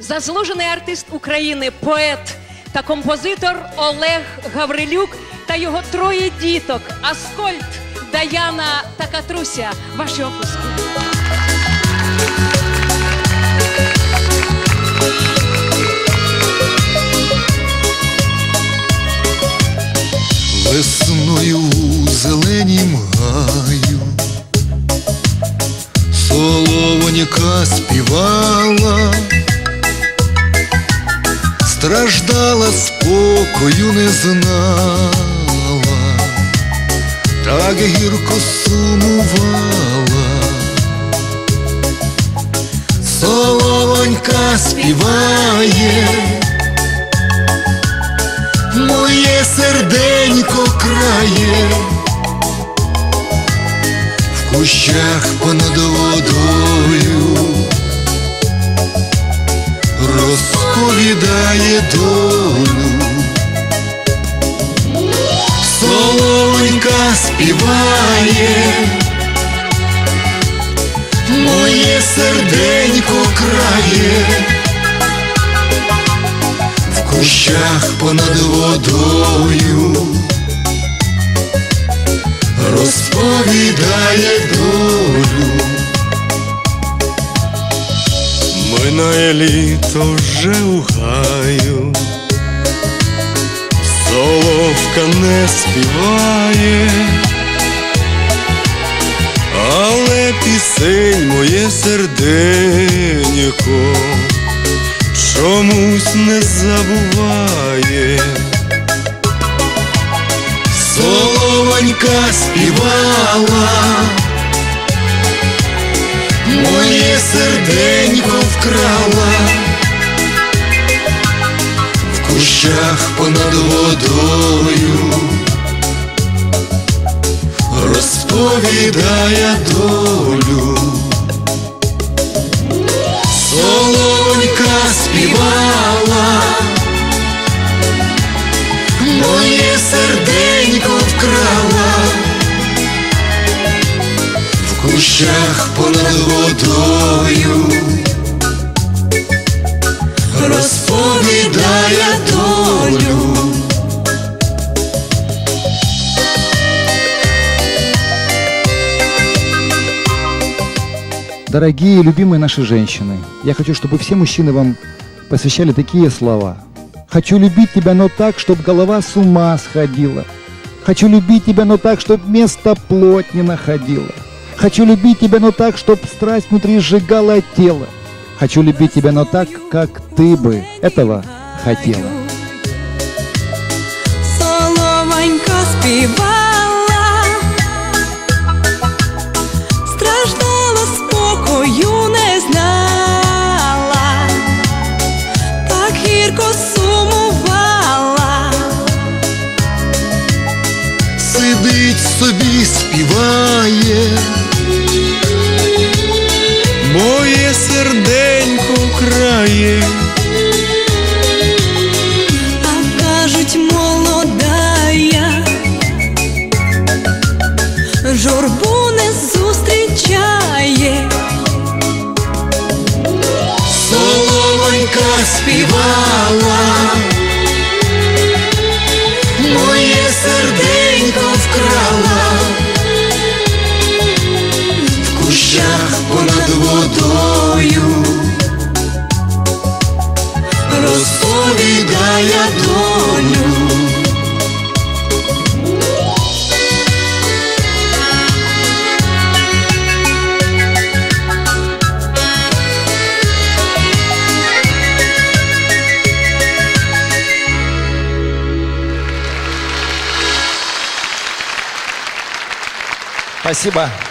заслужений артист України, поет та композитор Олег Гаврилюк та його троє діток Аскольд, Даяна та Катруся. Ваші опуски. Весною у зеленім гаю Соловоніка співала, страждала, спокою не знала, так гірко сумувала. Соловонька співає, моє серденько крає, в кущах понад водою розповідає долю. Солонька співає, моє серденько крає. В кущах понад водою. Розповідає Минає літо вже у гаю, соловка не співає, але пісень моє серденько чомусь не забуває. Соловонька співала, серденько вкрала, в кущах понад водою розповідає долю. Солонька співала, моє серденько кущах понад водою розповідає долю. Дорогие и любимые наши женщины, я хочу, чтобы все мужчины вам посвящали такие слова. Хочу любить тебя, но так, чтобы голова с ума сходила. Хочу любить тебя, но так, чтобы место плоть не находила. Хочу любить тебя, но так, чтобы страсть внутри сжигала тело. Хочу любить тебя, но так, как ты бы этого хотела. Соломонька співала, страждала, спокою не знала, так гірко сумувала, Сидить собі, співає, Моє серденько крає, а кажуть, молодая, журбу не зустрічає. Соловонька співала, розповідає долю. Спасибо.